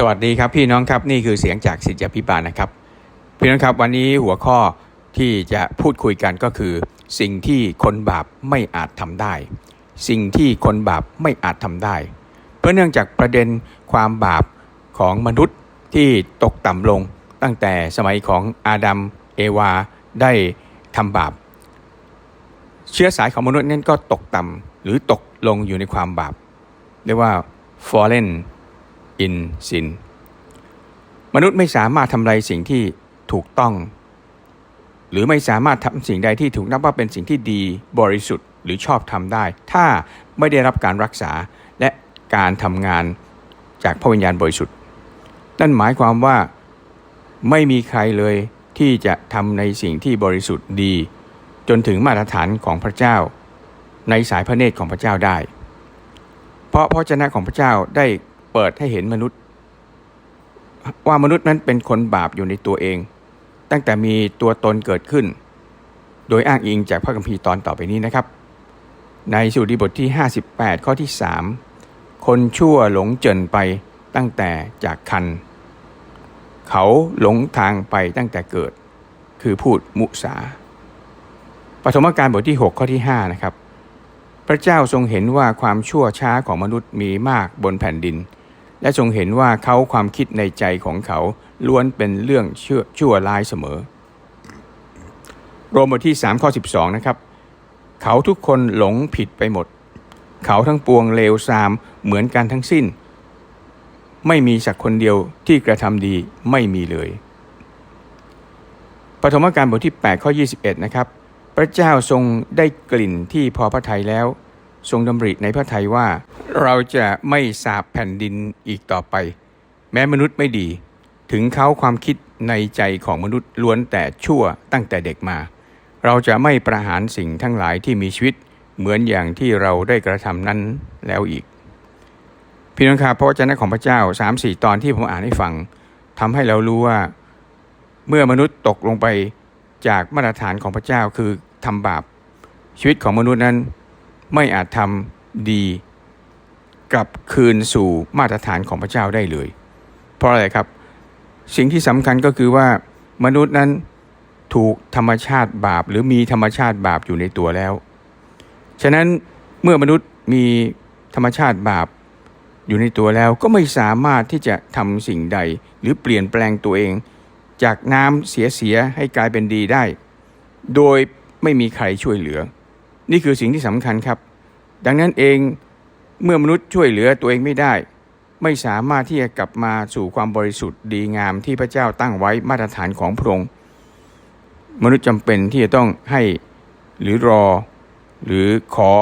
สวัสดีครับพี่น้องครับนี่คือเสียงจากสิทธิพิบาลนะครับ พี่น้องครับวันนี้หัวข้อที่จะพูดคุยกันก็คือ สิ่งที่คนบาปไม่อาจทำได้ สิ่งที่คนบาปไม่อาจทำได้ เพราะเนื่องจากประเด็นความบาปของมนุษย์ที่ตกต่ำลง ตั้งแต่สมัยของอาดัมเอวาได้ทำบาป เชื้อสายของมนุษย์นั้นก็ตกต่ำหรือตกลงอยู่ในความบาปเรียกว่า fallen in sin มนุษย์ไม่สามารถทำอะไรสิ่งที่ถูกต้อง หรือไม่สามารถทำสิ่งใดที่ถูกนับว่าเป็นสิ่งที่ดีบริสุทธิ์หรือชอบทำได้ ถ้าไม่ได้รับการรักษาและการทำงานจากพระวิญญาณบริสุทธิ์ นั่นหมายความว่าไม่มีใครเลยที่จะทำในสิ่งที่บริสุทธิ์ดี จนถึงมาตรฐานของพระเจ้า ในสายพระเนตรของพระเจ้าได้ เพราะพระเจ้าของพระเจ้าได้ ปิดให้เห็นมนุษย์ ว่ามนุษย์นั้นเป็นคนบาปอยู่ในตัวเอง ตั้งแต่มีตัวตนเกิดขึ้น โดยอ้างอิงจากพระคัมภีร์ตอนต่อไปนี้นะครับ ในสุดีบทที่ 58 ข้อที่ 3 คนชั่วหลงเจินไปตั้งแต่จากคัน เขาหลงทางไปตั้งแต่เกิด คือพูดมุสาปฐมกาลบทที่ 6 ข้อที่ 5 นะครับพระเจ้าทรงเห็นว่าความชั่วช้าของมนุษย์มีมากบนแผ่นดิน และทรงเห็นว่าเขาความคิดในใจของเขาล้วนเป็นเรื่องเชื่อชั่วร้ายเสมอ โรมบทที่3ข้อ12 นะครับ เขาทุกคนหลงผิดไปหมด เขาทั้งปวงเลวทรามเหมือนกันทั้งสิ้น ไม่มีสักคนเดียวที่กระทำดีไม่มีเลยปฐมกาลบทที่8ข้อ21 นะครับ พระเจ้าทรงได้กลิ่นที่พอพระทัยแล้ว ทรงดำริในพระทัยว่า เราจะไม่สาบแผ่นดินอีกต่อไป แม้มนุษย์ไม่ดี ถึงเขาความคิดในใจของมนุษย์ล้วนแต่ชั่วตั้งแต่เด็กมา เราจะไม่ประหารสิ่งทั้งหลายที่มีชีวิตเหมือนอย่างที่เราได้กระทำนั้นแล้วอีก พี่น้องครับพระวจนะของพระเจ้า3ามสี่ตอนที่ผมอ่านให้ฟังทำให้เรารู้ว่า เมื่อมนุษย์ตกลงไปจากมาตรฐานของพระเจ้าคือทำบาปชีวิตของมนุษย์นั้น ไม่อาจทำดีกลับคืนสู่มาตรฐานของพระเจ้าได้เลย เพราะอะไรครับ สิ่งที่สำคัญก็คือว่ามนุษย์นั้นถูกธรรมชาติบาป หรือมีธรรมชาติบาปอยู่ในตัวแล้ว ฉะนั้นเมื่อมนุษย์มีธรรมชาติบาปอยู่ในตัวแล้วก็ไม่สามารถที่จะทำสิ่งใดหรือเปลี่ยนแปลงตัวเอง จากน้ำเสียๆให้กลายเป็นดีได้ โดยไม่มีใครช่วยเหลือ นี่คือสิ่งที่สำคัญครับ ดังนั้นเองเมื่อมนุษย์ช่วยเหลือตัวเองไม่ได้ ไม่สามารถที่จะกลับมาสู่ความบริสุทธิ์ดีงามที่พระเจ้าตั้งไว้มาตรฐานของพระองค์มนุษย์จำเป็นที่จะต้องให้หรือรอ หรือขอ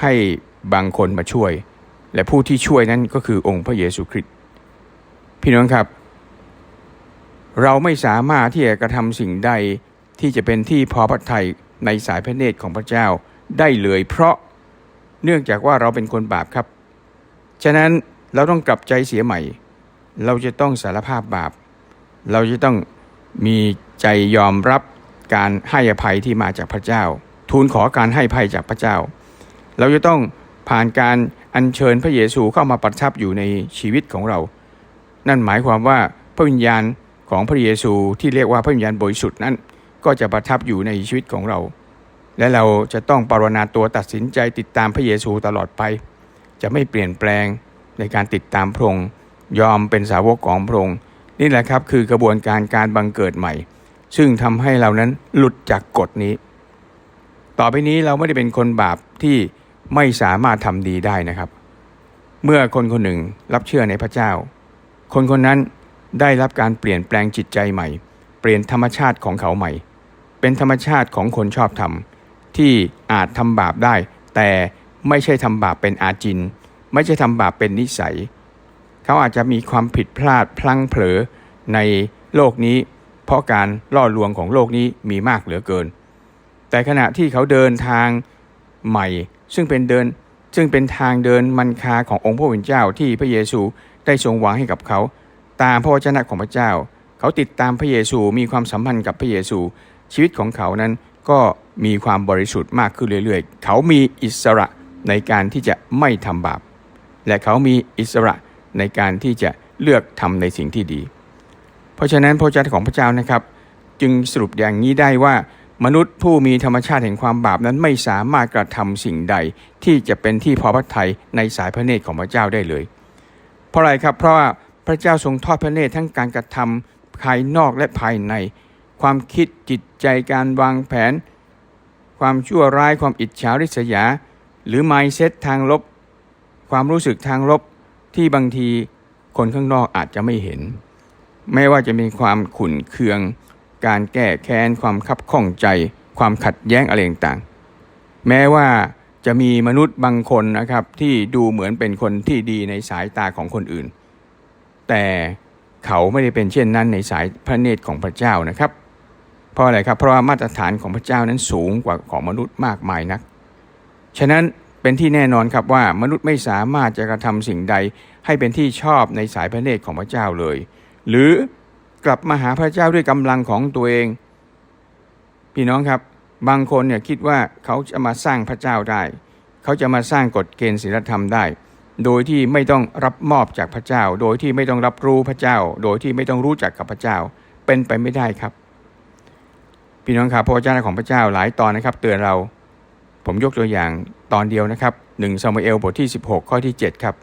ให้บางคนมาช่วย และผู้ที่ช่วยนั้นก็คือองค์พระเยซูคริสต์พี่น้องครับ เราไม่สามารถที่จะกระทำสิ่งใดที่จะเป็นที่พอพระทัยในสายพระเนตรของพระเจ้า ได้เลยเพราะเนื่องจากว่าเราเป็นคนบาปครับ ฉะนั้นเราต้องกลับใจเสียใหม่ เราจะต้องสารภาพบาป เราจะต้องมีใจยอมรับการให้อภัยที่มาจากพระเจ้า ทูลขอการให้ภัยจากพระเจ้า เราจะต้องผ่านการอัญเชิญพระเยซูเข้ามาประทับอยู่ในชีวิตของเรา นั่นหมายความว่าพระวิญญาณของพระเยซูที่เรียกว่าพระวิญญาณบริสุทธิ์นั้น ก็จะประทับอยู่ในชีวิตของเรา และเราจะต้องปรนนาตัวตัดสินใจติดตามพระเยซูตลอดไป จะไม่เปลี่ยนแปลงในการติดตามพระองค์ยอมเป็นสาวกของพระองค์นี่แหละครับคือกระบวนการการบังเกิดใหม่ ซึ่งทำให้เรานั้นหลุดจากกฎนี้ ต่อไปนี้เราไม่ได้เป็นคนบาปที่ไม่สามารถทำดีได้นะครับ เมื่อคนคนหนึ่งรับเชื่อในพระเจ้า คนคนนั้นได้รับการเปลี่ยนแปลงจิตใจใหม่ เปลี่ยนธรรมชาติของเขาใหม่ เป็นธรรมชาติของคนชอบธรรม ที่อาจทำบาปได้ แต่ไม่ใช่ทำบาปเป็นอาจิน ไม่ใช่ทำบาปเป็นนิสัย เขาอาจจะมีความผิดพลาดพลั้งเผลอในโลกนี้ เพราะการล่อลวงของโลกนี้มีมากเหลือเกิน แต่ขณะที่เขาเดินทางใหม่ ซึ่งเป็นเดินซึ่งเป็นทางเดินมันคาขององค์พระผู้เป็นเจ้าที่พระเยซูได้ทรงวางให้กับเขา ตามพระวจนะของพระเจ้า เขาติดตามพระเยซูมีความสัมพันธ์กับพระเยซู ชีวิตของเขานั้นก็ มีความบริสุทธิ์มากขึ้นเรื่อยๆ เขามีอิสระในการที่จะไม่ทำบาป และเขามีอิสระในการที่จะเลือกทำในสิ่งที่ดี เพราะฉะนั้นพระเจ้าของพระเจ้านะครับ จึงสรุปอย่างนี้ได้ว่ามนุษย์ผู้มีธรรมชาติแห่งความบาปนั้นไม่สามารถกระทำสิ่งใด ที่จะเป็นที่พอพระทัยในสายพระเนตรของพระเจ้าได้เลย เพราะอะไรครับ เพราะว่าพระเจ้าทรงทอดพระเนตรทั้งการกระทำภายนอกและภายใน ความคิดจิตใจการวางแผน ความชั่วร้ายความอิจฉาริษยา หรือ mindset ทางลบ ความรู้สึกทางลบที่บางทีคนข้างนอกอาจจะไม่เห็น ไม่ว่าจะมีความขุ่นเคือง การแก้แค้น ความคับข้องใจ ความขัดแย้งอะไรต่างๆ แม้ว่าจะมีมนุษย์บางคนนะครับที่ดูเหมือนเป็นคนที่ดีในสายตาของคนอื่น แต่เขาไม่ได้เป็นเช่นนั้นในสายพระเนตรของพระเจ้านะครับ เพราะอะไรครับ เพราะว่ามาตรฐานของพระเจ้านั้นสูงกว่าของมนุษย์มากมายนัก ฉะนั้นเป็นที่แน่นอนครับว่ามนุษย์ไม่สามารถจะกระทำสิ่งใดให้เป็นที่ชอบในสายพระเนตรของพระเจ้าเลย หรือกลับมาหาพระเจ้าด้วยกำลังของตัวเอง พี่น้องครับบางคนเนี่ยคิดว่าเขาจะมาสร้างพระเจ้าได้ เขาจะมาสร้างกฎเกณฑ์ศีลธรรมได้ โดยที่ไม่ต้องรับมอบจากพระเจ้า โดยที่ไม่ต้องรับรู้พระเจ้า โดยที่ไม่ต้องรู้จักกับพระเจ้า เป็นไปไม่ได้ครับ พี่น้องครับพระวจนะของพระเจ้าหลายตอนนะครับ เตือนเราผมยกตัวอย่างตอนเดียวนะครับหนึ่งซามูเอลบทที่ 16 ข้อที่ 7 ครับ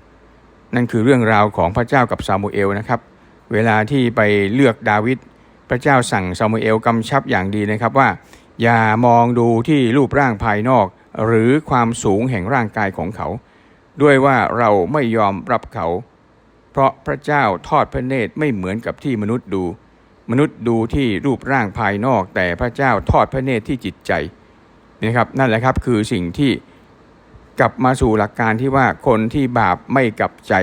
นั่นคือเรื่องราวของพระเจ้ากับซามูเอลนะครับ เวลาที่ไปเลือกดาวิดพระเจ้าสั่งซามูเอลกำชับอย่างดีนะครับว่า อย่ามองดูที่รูปร่างภายนอก หรือความสูงแห่งร่างกายของเขา ด้วยว่าเราไม่ยอมรับเขา เพราะพระเจ้าทอดพระเนตรไม่เหมือนกับที่มนุษย์ดู มนุษย์ดูที่รูปร่างภายนอก แต่พระเจ้าทอดพระเนตรที่จิตใจนะครับนั่นแหละครับคือสิ่งที่กลับมาสู่หลักการที่ว่าคนที่บาปไม่กลับใจ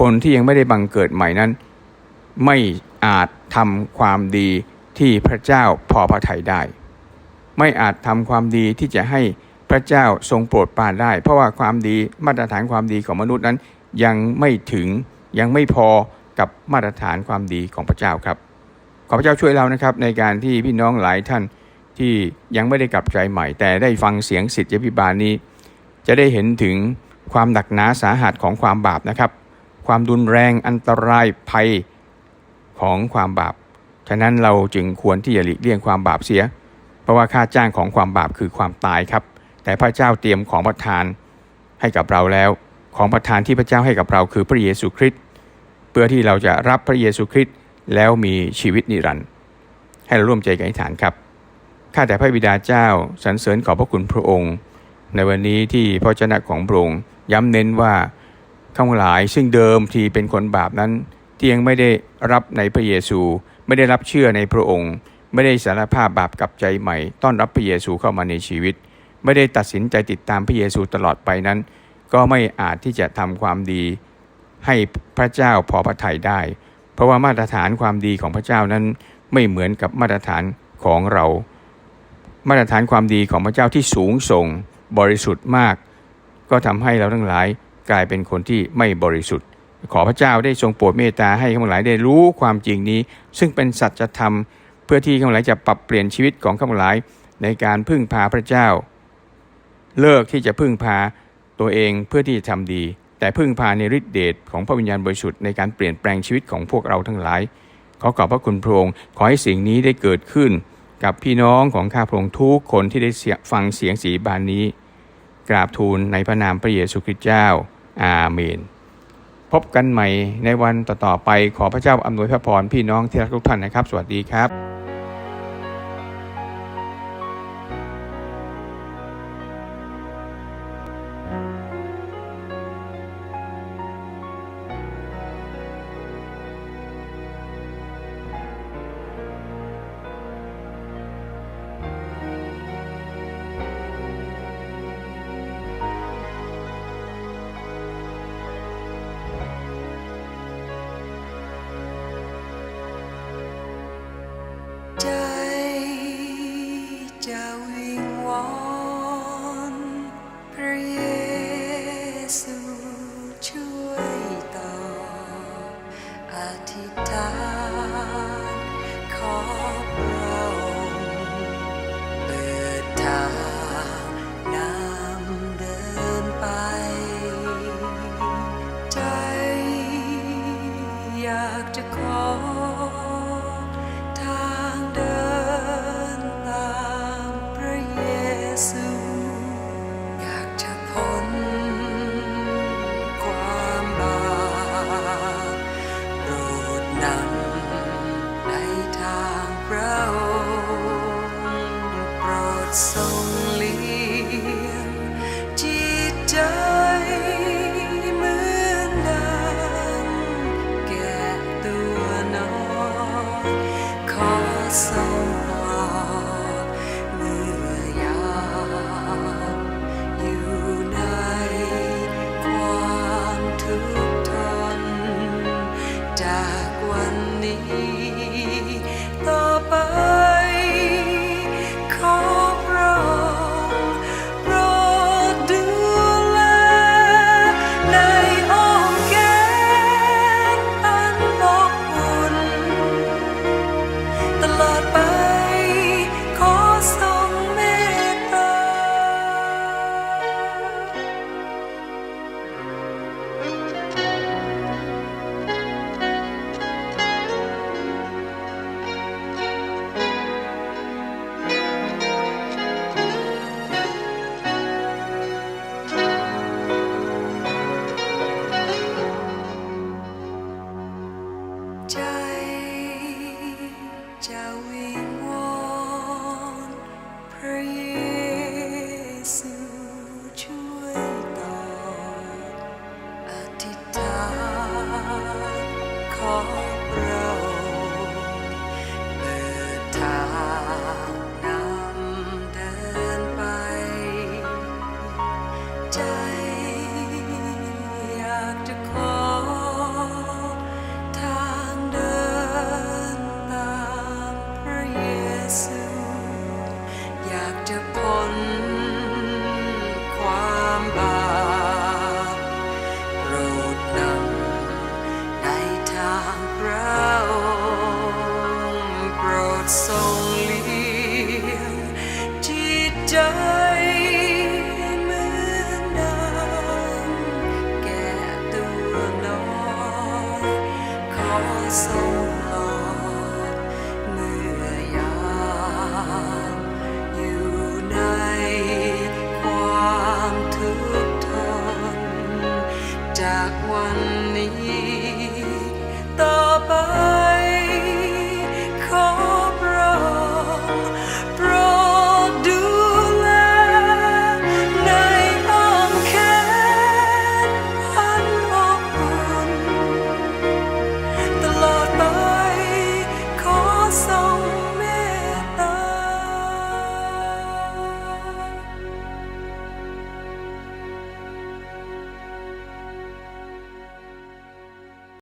คนที่ยังไม่ได้บังเกิดใหม่นั้น ไม่อาจทำความดีที่พระเจ้าพอพระทัยได้ ไม่อาจทำความดีที่จะให้พระเจ้าทรงโปรดปรานได้ เพราะว่าความดีมาตรฐานความดีของมนุษย์นั้นยังไม่ถึงยังไม่พอกับมาตรฐานความดีของพระเจ้าครับ ขอพระเจ้าช่วยเรานะครับในการที่พี่น้องหลายท่านที่ยังไม่ได้กลับใจใหม่ แต่ได้ฟังเสียงสิทธิพิบาลนี้ จะได้เห็นถึงความหนักหนาสาหัสของความบาปนะครับ ความดุนแรงอันตรายภัยของความบาป ฉะนั้นเราจึงควรที่จะหลีกเลี่ยงความบาปเสีย เพราะว่าค่าจ้างของความบาปคือความตายครับ แต่พระเจ้าเตรียมของประทานให้กับเราแล้ว ของประทานที่พระเจ้าให้กับเราคือพระเยซูคริสต์ เพื่อที่เราจะรับพระเยซูคริสต์ แล้วมีชีวิตนิรันดร์ให้เราร่วมใจกันอธิษฐานครับ ข้าแต่พระบิดาเจ้าสรรเสริญขอบพระคุณพระองค์ ในวันนี้ที่พระเจ้าของพระองค์ย้ำเน้นว่าข้างหลายซึ่งเดิมทีเป็นคนบาปนั้น ที่ยังไม่ได้รับในพระเยซู ไม่ได้รับเชื่อในพระองค์ ไม่ได้สารภาพบาปกับใจใหม่ ต้อนรับพระเยซูเข้ามาในชีวิต ไม่ได้ตัดสินใจติดตามพระเยซูตลอดไปนั้น ก็ไม่อาจที่จะทำความดี ให้พระเจ้าพอพระทัยได้ เพราะว่ามาตรฐานความดีของพระเจ้านั้นไม่เหมือนกับมาตรฐานของเรา มาตรฐานความดีของพระเจ้าที่สูงส่งบริสุทธิ์มาก ก็ทำให้เราทั้งหลายกลายเป็นคนที่ไม่บริสุทธิ์ ขอพระเจ้าได้ทรงโปรดเมตตาให้ข้าพเจ้าหลายได้รู้ความจริงนี้ ซึ่งเป็นสัจธรรม เพื่อที่ข้าพเจ้าหลายจะปรับเปลี่ยนชีวิตของข้าพเจ้าหลายในการพึ่งพาพระเจ้า เลิกที่จะพึ่งพาตัวเองเพื่อที่จะทำดี แต่พึ่งพาในฤทธิเดชของพระวิญญาณบริสุทธิ์ในการเปลี่ยนแปลงชีวิตของพวกเราทั้งหลาย ขอขอบพระคุณพระองค์ขอให้สิ่งนี้ได้เกิดขึ้น กับพี่น้องของข้าพระองค์ทุกคนที่ได้ฟังเสียงสีบานนี้ กราบทูลในพระนามพระเยซูคริสต์เจ้า อาเมน พบกันใหม่ในวันต่อๆไปขอพระเจ้าอำนวยพระพรพี่น้องที่รักทุกท่านนะครับ สวัสดีครับ ทรงเลี้ยงจิตใจเหมือนดังแก่ตัวน้อยขอส่งบอกเมื่อยามอยู่ในความทุกข์ทนจากวันนี้ต่อไป